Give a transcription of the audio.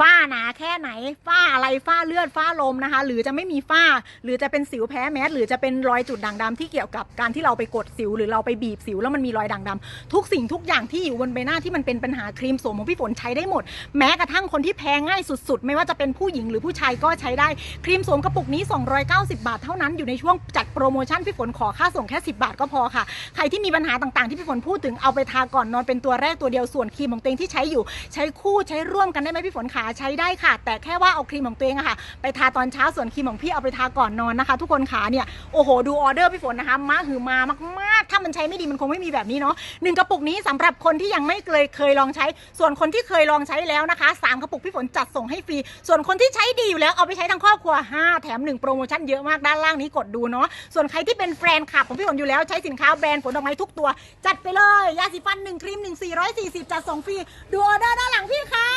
ฝ้าหนาแค่ไหน ฝ้าอะไรฝ้าเลือดฝ้าลมนะคะ หรือจะไม่มีฝ้า หรือจะเป็นสิวแพ้แมสหรือจะเป็นรอยจุดด่างดำที่เกี่ยวกับการที่เราไปกดสิว หรือเราไปบีบสิวแล้วมันมีรอยด่างดำทุกสิ่งทุกอย่างที่อยู่บนใบหน้าที่มันเป็นปัญหาครีมโสมของพี่ฝนใช้ได้หมด แม้กระทั่งคนที่แพ้ง่ายสุดๆ ไม่ว่าจะเป็นผู้หญิงหรือผู้ชายก็ใช้ได้ครีมโสมกระปุกนี้ 290 บาทเท่านั้นอยู่ในช่วงจัดโปรโมชั่นพี่ฝนขอค่าส่งแค่ 10 บาทก็พอค่ะ ใครที่มีปัญหาต่างๆที่พี่ฝนพูดถึงเอาไปทาก่อนนอนเป็นตัวแรกตัวเดียวส่วนครีมของเองที่ใช้อยู่ ใช้คู่ใช้ร่วมกันได้ไหมพี่ฝนขาใช้ได้ค่ะ แต่แค่ว่าเอาครีมของตัวเองอะค่ะ ไปทาตอนเช้าส่วนครีมของพี่เอาไปทาก่อนนอนนะคะ ทุกคนขาเนี่ยโอ้โหดูออเดอร์พี่ฝนนะคะมาหือมามากๆ ถ้ามันใช้ไม่ดีมันคงไม่มีแบบนี้เนาะหนึ่งกระปุกนี้สำหรับคนที่ยังไม่เคยเคยลองใช้ ส่วนคนที่เคยลองใช้แล้วนะคะสามกระปุกพี่ฝนจัดส่งให้ฟรี ส่วนคนที่ใช้ดีอยู่แล้วเอาไปใช้ทั้งครอบครัว 5 แถม 1 โปรโมชั่นเยอะมากด้านล่างนี้กดดูเนาะส่วนใครที่เป็นแฟนคลับของพี่ฝนอยู่แล้วใช้สินค้าแบรนด์ฝนดอกไม้ทุกตัว จัดไปเลยยาสีฟัน1ครีม1 440จัดส่งฟรีดูออเดอร์ด้านหลังพี่ค่ะ